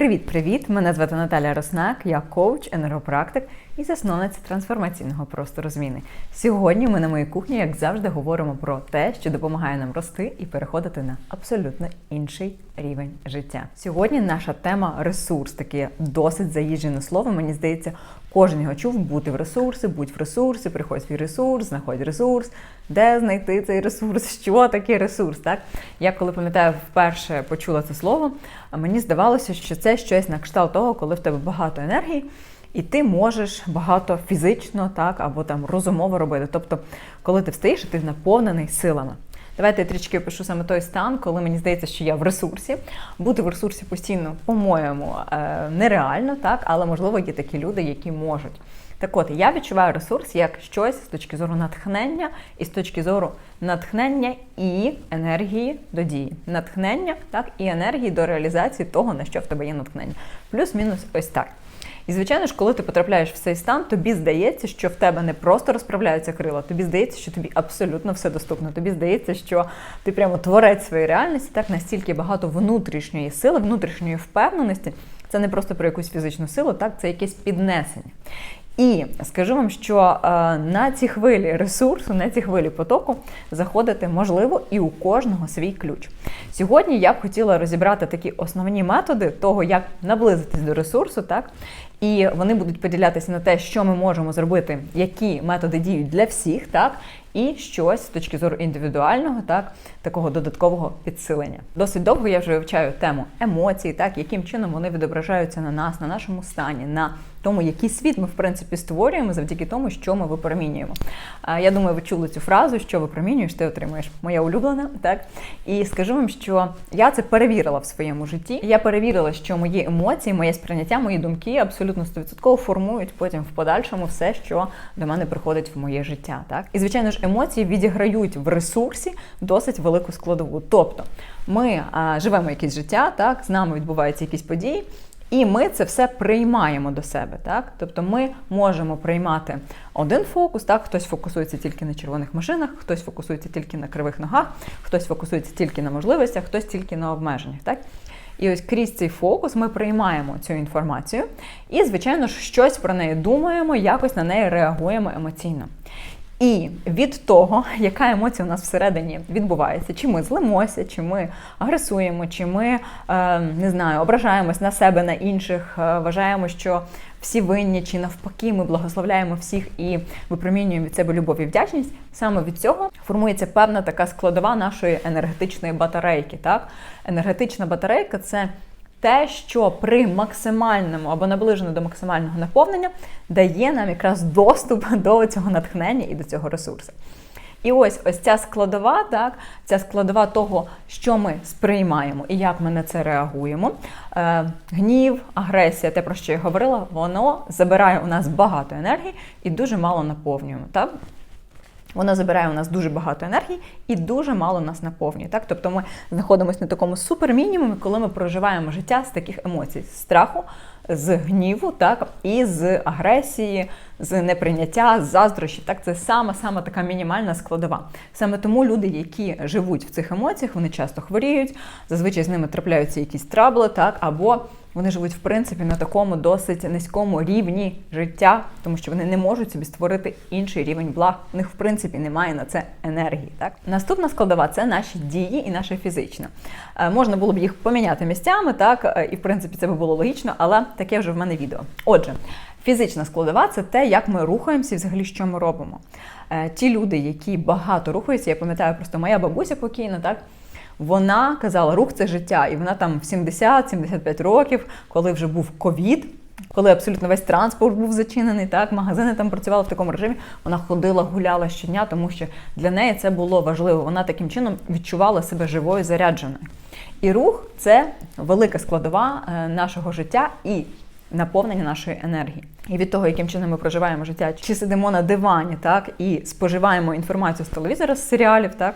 Привіт-привіт! Мене звати Наталя Роснак, я коуч, енергопрактик і засновниця трансформаційного простору зміни. Сьогодні ми на моїй кухні, як завжди, говоримо про те, що допомагає нам рости і переходити на абсолютно інший рівень життя. Сьогодні наша тема ресурс, таке досить заїжджене слово. Мені здається, кожен його чув бути в ресурсі, будь в ресурсі, приходь свій ресурс, знаходь ресурс, де знайти цей ресурс, що таке ресурс. Так я коли пам'ятаю, вперше почула це слово, мені здавалося, що це щось на кшталт того, коли в тебе багато енергії. І ти можеш багато фізично, так або там розумово робити. Тобто, коли ти встаєш, ти наповнений силами. Давайте я трішки опишу саме той стан, коли мені здається, що я в ресурсі. Бути в ресурсі постійно, по-моєму, е, нереально, так, але можливо є такі люди, які можуть. Так от, я відчуваю ресурс як щось з точки зору натхнення і з точки зору натхнення і енергії до дії. Натхнення, так, і енергії до реалізації того, на що в тебе є натхнення. Плюс-мінус ось так. І, звичайно ж, коли ти потрапляєш в цей стан, тобі здається, що в тебе не просто розправляються крила, тобі здається, що тобі абсолютно все доступно. Тобі здається, що ти прямо творець своєї реальності, так настільки багато внутрішньої сили, внутрішньої впевненості. Це не просто про якусь фізичну силу, так це якесь піднесення. І скажу вам, що е, на ці хвилі ресурсу, на ці хвилі потоку заходити можливо і у кожного свій ключ. Сьогодні я б хотіла розібрати такі основні методи того, як наблизитись до ресурсу, так і вони будуть поділятися на те, що ми можемо зробити, які методи діють для всіх, так і щось з точки зору індивідуального, так такого додаткового підсилення. Досить довго я вже вивчаю тему емоцій, так яким чином вони відображаються на нас, на нашому стані, на тому, який світ ми в принципі створюємо завдяки тому, що ми випромінюємо. Я думаю, ви чули цю фразу, що випромінюєш, ти отримуєш. Моя улюблена, так і скажу вам, що я це перевірила в своєму житті. Я перевірила, що мої емоції, моє сприйняття, мої думки абсолютно 100% формують потім в подальшому все, що до мене приходить в моє життя. Так і звичайно ж, емоції відіграють в ресурсі досить велику складову. Тобто ми а, живемо якесь життя, так з нами відбуваються якісь події. І ми це все приймаємо до себе, так? Тобто ми можемо приймати один фокус, так, хтось фокусується тільки на червоних машинах, хтось фокусується тільки на кривих ногах, хтось фокусується тільки на можливостях, хтось тільки на обмеженнях. Так? І ось крізь цей фокус ми приймаємо цю інформацію і, звичайно ж, щось про неї думаємо, якось на неї реагуємо емоційно. І від того, яка емоція у нас всередині відбувається, чи ми злимося, чи ми агресуємо, чи ми е, не знаю, ображаємось на себе, на інших, е, вважаємо, що всі винні, чи навпаки, ми благословляємо всіх і випромінюємо від себе любов і вдячність. Саме від цього формується певна така складова нашої енергетичної батарейки. Так, енергетична батарейка це те, що при максимальному або наближено до максимального наповнення дає нам якраз доступ до цього натхнення і до цього ресурсу. І ось ось ця складова, так, ця складова того, що ми сприймаємо і як ми на це реагуємо. Е, Гнів, агресія, те, про що я говорила, воно забирає у нас багато енергії і дуже мало наповнюємо. Так? Вона забирає у нас дуже багато енергії і дуже мало нас наповнює. Так? Тобто ми знаходимося на такому супермінімумі, коли ми проживаємо життя з таких емоцій: з страху, з гніву, так, і з агресії, з неприйняття, з заздрощі. Так, це саме саме така мінімальна складова. Саме тому люди, які живуть в цих емоціях, вони часто хворіють, зазвичай з ними трапляються якісь трабли, так, або вони живуть в принципі на такому досить низькому рівні життя, тому що вони не можуть собі створити інший рівень благ. У них в принципі немає на це енергії. Так наступна складова це наші дії і наша фізична. Е, можна було б їх поміняти місцями, так е, і в принципі це би було логічно, але таке вже в мене відео. Отже. Фізична складова це те, як ми рухаємося і взагалі що ми робимо. Е, ті люди, які багато рухаються, я пам'ятаю, просто моя бабуся покійна, так вона казала, рух це життя, і вона там в 70-75 років, коли вже був ковід. Коли абсолютно весь транспорт був зачинений, так магазини там працювали в такому режимі. Вона ходила, гуляла щодня, тому що для неї це було важливо. Вона таким чином відчувала себе живою, зарядженою. І рух це велика складова е, нашого життя і наповнення нашої енергії. І від того, яким чином ми проживаємо життя, чи сидимо на дивані, так і споживаємо інформацію з телевізора, з серіалів, так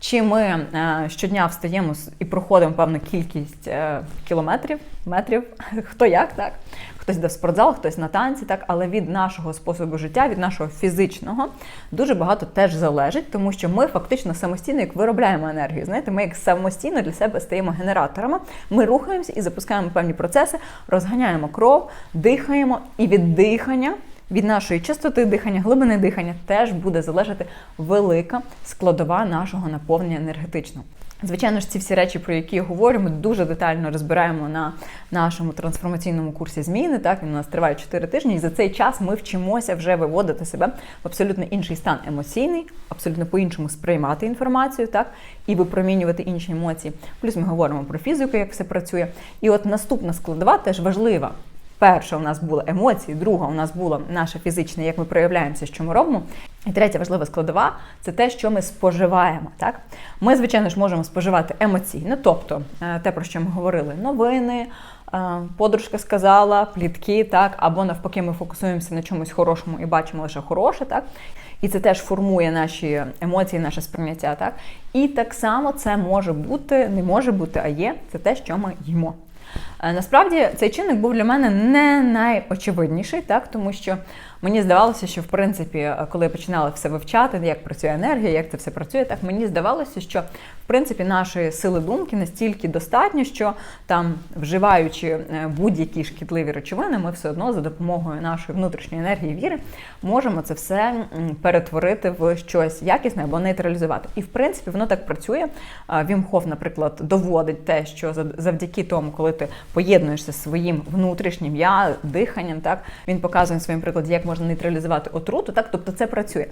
чи ми е, щодня встаємо і проходимо певну кількість е, кілометрів, метрів, хто як, так? Хтось йде в спортзал, хтось на танці, так, але від нашого способу життя, від нашого фізичного дуже багато теж залежить, тому що ми фактично самостійно як виробляємо енергію. Знаєте, ми як самостійно для себе стаємо генераторами. Ми рухаємося і запускаємо певні процеси, розганяємо кров, дихаємо, і від дихання. Від нашої частоти дихання, глибини дихання теж буде залежати велика складова нашого наповнення енергетичного. Звичайно ж, ці всі речі, про які я говорю, ми дуже детально розбираємо на нашому трансформаційному курсі зміни. Так він у нас триває 4 тижні, і за цей час ми вчимося вже виводити себе в абсолютно інший стан емоційний, абсолютно по-іншому сприймати інформацію, так і випромінювати інші емоції. Плюс ми говоримо про фізику, як все працює. І от наступна складова теж важлива. Перша у нас була емоції, друга у нас була наша фізична, як ми проявляємося, що ми робимо. І третя важлива складова це те, що ми споживаємо. Так, ми, звичайно ж, можемо споживати емоційно, тобто е, те, про що ми говорили, новини. е, Подружка сказала, плітки, так, або навпаки, ми фокусуємося на чомусь хорошому і бачимо лише хороше, так. І це теж формує наші емоції, наше сприйняття. Так? І так само це може бути, не може бути, а є це те, що ми їмо. Е, Насправді цей чинник був для мене не найочевидніший, так тому що мені здавалося, що в принципі, е, коли я починала все вивчати, як працює енергія, як це все працює, так мені здавалося, що в принципі нашої сили думки настільки достатньо, що там, вживаючи е, будь-які шкідливі речовини, ми все одно за допомогою нашої внутрішньої енергії віри можемо це все перетворити в щось якісне або нейтралізувати. І в принципі воно так працює. А, Вім Хоф, наприклад, доводить те, що зав- завдяки тому, коли ти поєднуєшся зі своїм внутрішнім я, диханням, так він показує на своєму прикладі, як можна нейтралізувати отруту, так тобто це працює.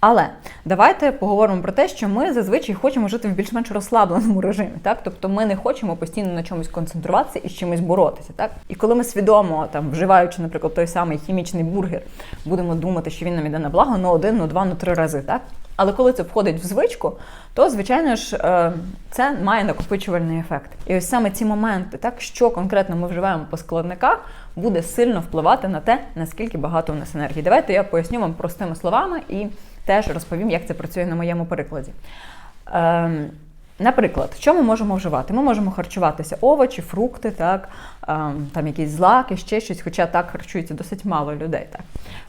Але давайте поговоримо про те, що ми зазвичай хочемо жити в більш-менш розслабленому режимі, так тобто ми не хочемо постійно на чомусь концентруватися і з чимось боротися, так і коли ми свідомо там вживаючи, наприклад, той самий хімічний бургер, будемо думати, що він нам іде на благо, ну один, ну два, ну три рази, так. Але коли це входить в звичку, то звичайно ж е, це має накопичувальний ефект. І ось саме ці моменти, так що конкретно ми вживаємо по складниках, буде сильно впливати на те, наскільки багато у нас енергії. Давайте я поясню вам простими словами і теж розповім, як це працює на моєму прикладі. Наприклад, що ми можемо вживати? Ми можемо харчуватися овочі, фрукти, так, там якісь злаки, ще щось, хоча так харчується досить мало людей. Так.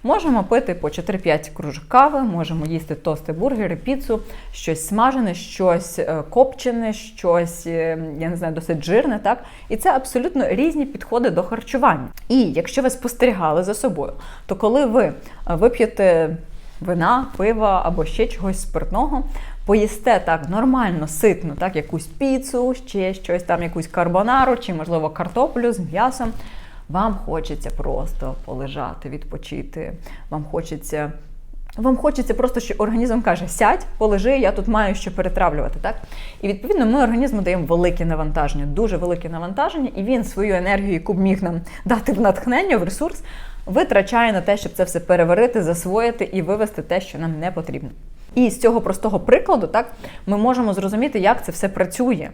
Можемо пити по 4-5 кружок кави, можемо їсти тости, бургери, піцу, щось смажене, щось е, копчене, щось, е, я не знаю, досить жирне. Так? І це абсолютно різні підходи до харчування. І якщо ви спостерігали за собою, то коли ви е, вип'єте вина, пива або ще чогось спиртного, поїсте так нормально, ситно, так, якусь піцу, ще щось там, якусь карбонару, чи, можливо, картоплю з м'ясом. Вам хочеться просто полежати, відпочити. Вам хочеться. Вам хочеться просто, що організм каже, сядь, полежи, я тут маю що перетравлювати. Так? І відповідно ми організму даємо велике навантаження, дуже велике навантаження, і він свою енергію, яку б міг нам дати в натхнення, в ресурс, витрачає на те, щоб це все переварити, засвоїти і вивести те, що нам не потрібно. І з цього простого прикладу, так ми можемо зрозуміти, як це все працює.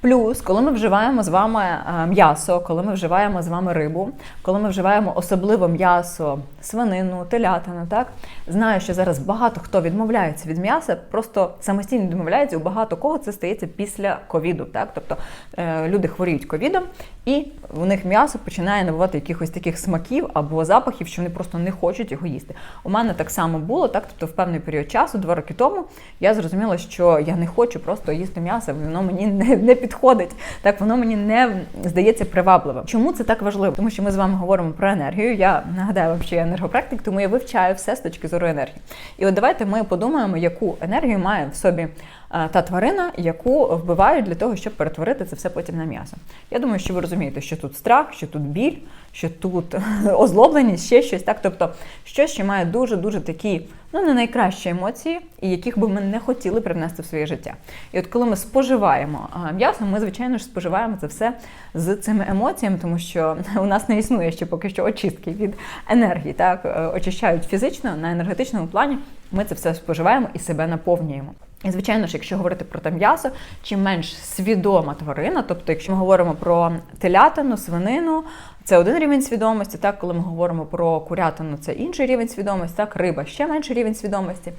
Плюс, коли ми вживаємо з вами е, м'ясо, коли ми вживаємо з вами рибу, коли ми вживаємо особливо м'ясо, свинину, телятину, так знаю, що зараз багато хто відмовляється від м'яса, просто самостійно відмовляється. У багато кого це стається після ковіду. Так, тобто е, люди хворіють ковідом, і у них м'ясо починає набувати якихось таких смаків або запахів, що вони просто не хочуть його їсти. У мене так само було, так тобто в певний період часу, два роки тому, я зрозуміла, що я не хочу просто їсти м'ясо, воно мені не, не підходить. Так воно мені не здається привабливим. Чому це так важливо? Тому що ми з вами говоримо про енергію. Я нагадаю вам, що я енергопрактик, тому я вивчаю все з точки зору енергії. І от давайте ми подумаємо, яку енергію має в собі та тварина, яку вбивають для того, щоб перетворити це все потім на м'ясо. Я думаю, що ви розумієте, що тут страх, що тут біль, що тут озлобленість, ще щось. Так, тобто щось, що має дуже дуже такі, ну не найкращі емоції, і яких би ми не хотіли привнести в своє життя. І от коли ми споживаємо м'ясо, ми звичайно ж споживаємо це все з цими емоціями, тому що у нас не існує ще поки що очистки від енергії. Так е, очищають фізично на енергетичному плані. Ми це все споживаємо і себе наповнюємо. І, звичайно ж, якщо говорити про те м'ясо, чим менш свідома тварина, тобто, якщо ми говоримо про телятину, свинину, це один рівень свідомості. Так, коли ми говоримо про курятину, це інший рівень свідомості, так, риба ще менший рівень свідомості.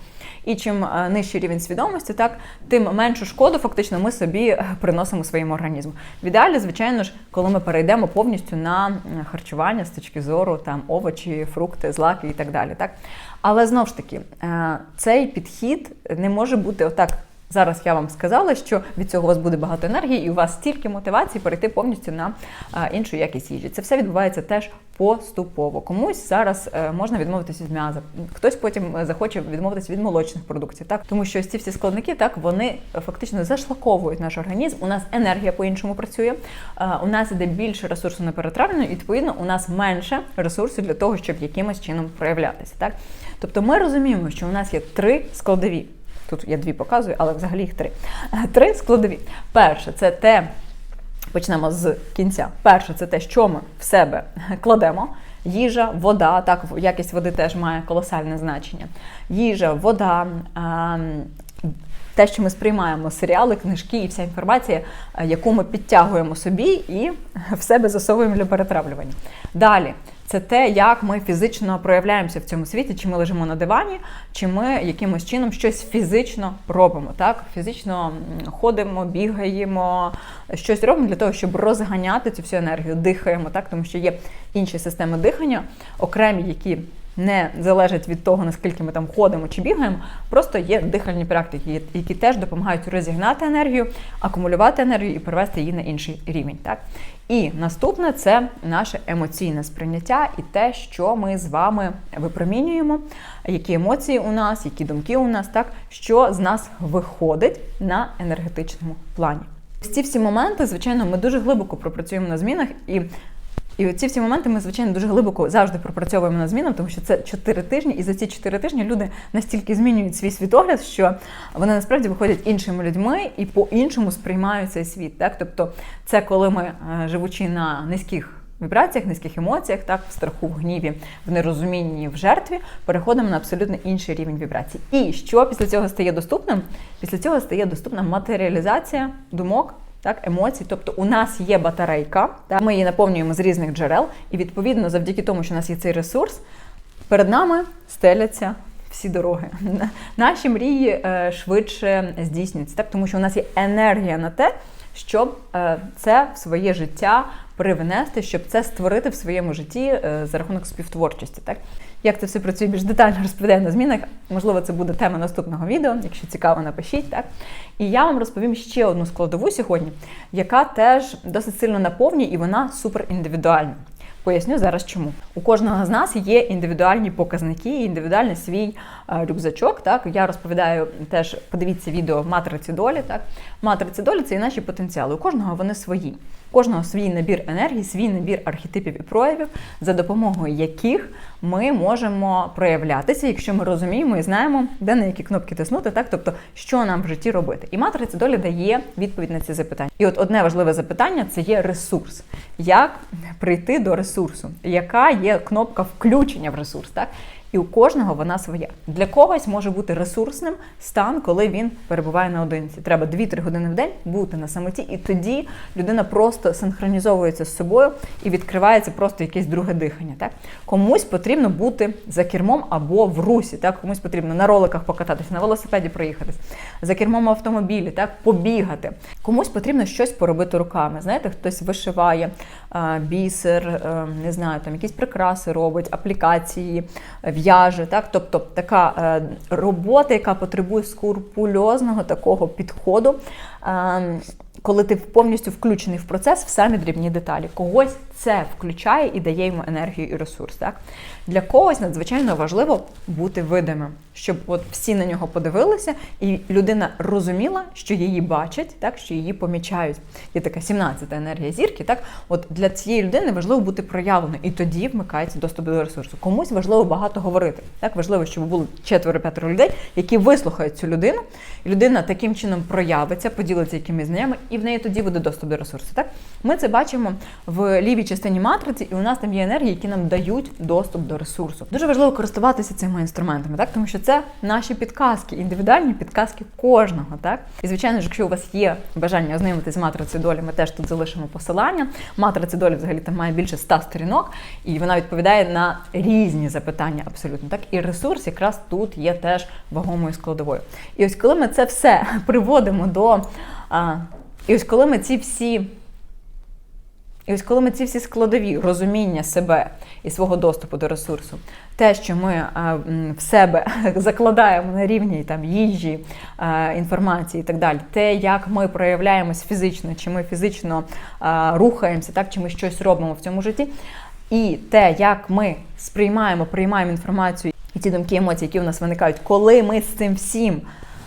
І чим е, нижчий рівень свідомості, так, тим меншу шкоду фактично ми собі е, приносимо своєму організму. В ідеалі, звичайно ж, коли ми перейдемо повністю на харчування з точки зору там овочі, фрукти, злаки і так далі. Так? Але знову ж таки, е, цей підхід не може бути отак. Зараз я вам сказала, що від цього у вас буде багато енергії, і у вас стільки мотивації перейти повністю на іншу якість їжі. Це все відбувається теж поступово. Комусь зараз е, можна відмовитися від м'яза, хтось потім е, захоче відмовитися від молочних продуктів, так тому що ці всі складники так вони фактично зашлаковують наш організм. У нас енергія по-іншому працює. е, У нас іде більше ресурсу на перетравлення, і відповідно у нас менше ресурсу для того, щоб якимось чином проявлятися. Так, тобто ми розуміємо, що у нас є три складові. Тут я дві показую, але взагалі їх три. Три складові. Перше, це те, почнемо з кінця. Перше, це те, що ми в себе кладемо. Їжа, вода, так, якість води теж має колосальне значення. Їжа, вода, ем, те, що ми сприймаємо, серіали, книжки і вся інформація, е, яку ми підтягуємо собі і в себе засовуємо для перетравлювання. Далі. Це те, як ми фізично проявляємося в цьому світі, чи ми лежимо на дивані, чи ми якимось чином щось фізично робимо. Так, фізично ходимо, бігаємо, щось робимо для того, щоб розганяти цю всю енергію, дихаємо, так, тому що є інші системи дихання, окремі, які не залежать від того, наскільки ми там ходимо чи бігаємо, просто є дихальні практики, які теж допомагають розігнати енергію, акумулювати енергію і перевести її на інший рівень. Так? І наступне це наше емоційне сприйняття і те, що ми з вами випромінюємо, які емоції у нас, які думки у нас, так, що з нас виходить на енергетичному плані. Ці всі моменти, звичайно, ми дуже глибоко пропрацюємо на змінах і. І ці всі моменти ми, звичайно, дуже глибоко завжди пропрацьовуємо на змінах, тому що це 4 тижні, і за ці 4 тижні люди настільки змінюють свій світогляд, що вони насправді виходять іншими людьми і по-іншому сприймають цей світ. Так? Тобто, це коли ми, е, живучи на низьких вібраціях, низьких емоціях, так, в страху, в гніві, в нерозумінні, в жертві, переходимо на абсолютно інший рівень вібрацій. І що після цього стає доступним? Після цього стає доступна матеріалізація думок. Так, емоцій, тобто у нас є батарейка, так, ми її наповнюємо з різних джерел, і відповідно, завдяки тому, що у нас є цей ресурс, перед нами стеляться всі дороги. Наші мрії е, швидше здійснюються, так, тому що у нас є енергія на те, щоб е, це в своє життя привнести, щоб це створити в своєму житті е, за рахунок співтворчості. Так? Як це все працює більш детально розповідаю на змінах. Можливо, це буде тема наступного відео. Якщо цікаво, напишіть. Так? І я вам розповім ще одну складову сьогодні, яка теж досить сильно наповнює і вона супер індивідуальна. Поясню зараз чому. У кожного з нас є індивідуальні показники, індивідуальний свій е, рюкзачок. Так я розповідаю теж, подивіться відео матриці долі. Так, матриці долі це і наші потенціали. У кожного вони свої. У кожного свій набір енергії, свій набір архетипів і проявів, за допомогою яких ми можемо проявлятися, якщо ми розуміємо і знаємо, де на які кнопки тиснути, так тобто, що нам в житті робити. І матриця долі дає відповідь на ці запитання. І от одне важливе запитання це є ресурс. Як прийти до ресурсу? Яка є кнопка включення в ресурс? Так? І у кожного вона своя. Для когось може бути ресурсним стан, коли він перебуває наодинці. Треба 2-3 години в день бути на самоті, і тоді людина просто синхронізовується з собою і відкривається просто якесь друге дихання. Так? Комусь потрібно бути за кермом або в русі, так? комусь потрібно на роликах покататися, на велосипеді проїхатись, за кермом автомобілі, так? побігати. Комусь потрібно щось поробити руками. Знаєте, хтось вишиває бісер, не знаю, там якісь прикраси робить, аплікації, в'яже. Так? Тобто така е, робота, яка потребує скрупульозного такого підходу. Е, коли ти повністю включений в процес, в самі дрібні деталі. Когось це включає і дає йому енергію і ресурс. Так? Для когось надзвичайно важливо бути видимим, щоб от всі на нього подивилися, і людина розуміла, що її бачать, так, що її помічають. Є така 17-та енергія зірки. Так? От Для цієї людини важливо бути проявленою, і тоді вмикається доступ до ресурсу. Комусь важливо багато говорити. Так? Важливо, щоб було четверо-п'ятеро людей, які вислухають цю людину, людина таким чином проявиться, поділиться якимись знаннями і в неї тоді буде доступ до ресурсу. Так ми це бачимо в лівій частині матриці, і у нас там є енергії, які нам дають доступ до ресурсу. Дуже важливо користуватися цими інструментами, так тому що це наші підказки, індивідуальні підказки кожного. Так і звичайно ж, якщо у вас є бажання ознайомитися з матрицею долі, ми теж тут залишимо посилання. Матриця долі взагалі там має більше 100 сторінок, і вона відповідає на різні запитання абсолютно. Так і ресурс якраз тут є теж вагомою складовою. І ось коли ми це все приводимо до. А, і ось коли ми ці всі. І ось коли ми ці всі складові розуміння себе і свого доступу до ресурсу, те, що ми а, в себе закладаємо на рівні там їжі, а, інформації і так далі, те, як ми проявляємось фізично, чи ми фізично а, рухаємося, так чи ми щось робимо в цьому житті, і те, як ми сприймаємо, приймаємо інформацію і ті думки, емоції, які у нас виникають, коли ми з цим всім,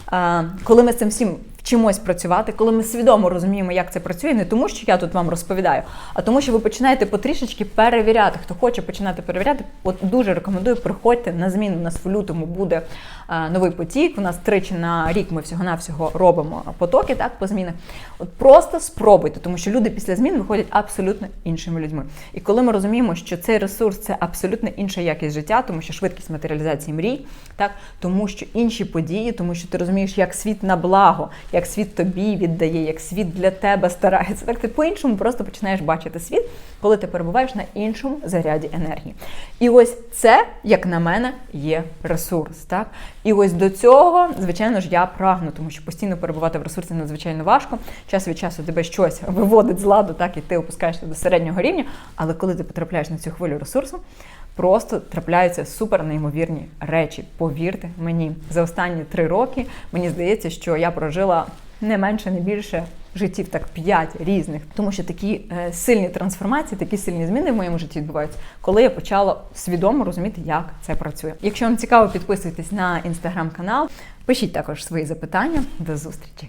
а, коли ми з цим всім вчимось працювати, коли ми свідомо розуміємо, як це працює, не тому, що я тут вам розповідаю, а тому, що ви починаєте потрішечки перевіряти. Хто хоче починати перевіряти, от дуже рекомендую, приходьте на зміну. У нас в лютому буде новий потік. У нас тричі на рік ми всього-навсього робимо потоки, так, по змінах. От просто спробуйте, тому що люди після змін виходять абсолютно іншими людьми. І коли ми розуміємо, що цей ресурс це абсолютно інша якість життя, тому що швидкість матеріалізації мрій, так, тому що інші події, тому що ти розумієш, як світ на благо, як світ тобі віддає, як світ для тебе старається. Так ти по-іншому просто починаєш бачити світ, коли ти перебуваєш на іншому заряді енергії. І ось це, як на мене, є ресурс. Так? І ось до цього, звичайно ж, я прагну, тому що постійно перебувати в ресурсі надзвичайно важко. Час від часу тебе щось виводить з ладу, так і ти опускаєшся до середнього рівня. Але коли ти потрапляєш на цю хвилю ресурсу, просто трапляються супер неймовірні речі. Повірте мені, за останні три роки мені здається, що я прожила не менше, не більше життів, так п'ять різних, тому що такі е, сильні трансформації, такі сильні зміни в моєму житті відбуваються, коли я почала свідомо розуміти, як це працює. Якщо вам цікаво, підписуйтесь на інстаграм-канал, пишіть також свої запитання. До зустрічі!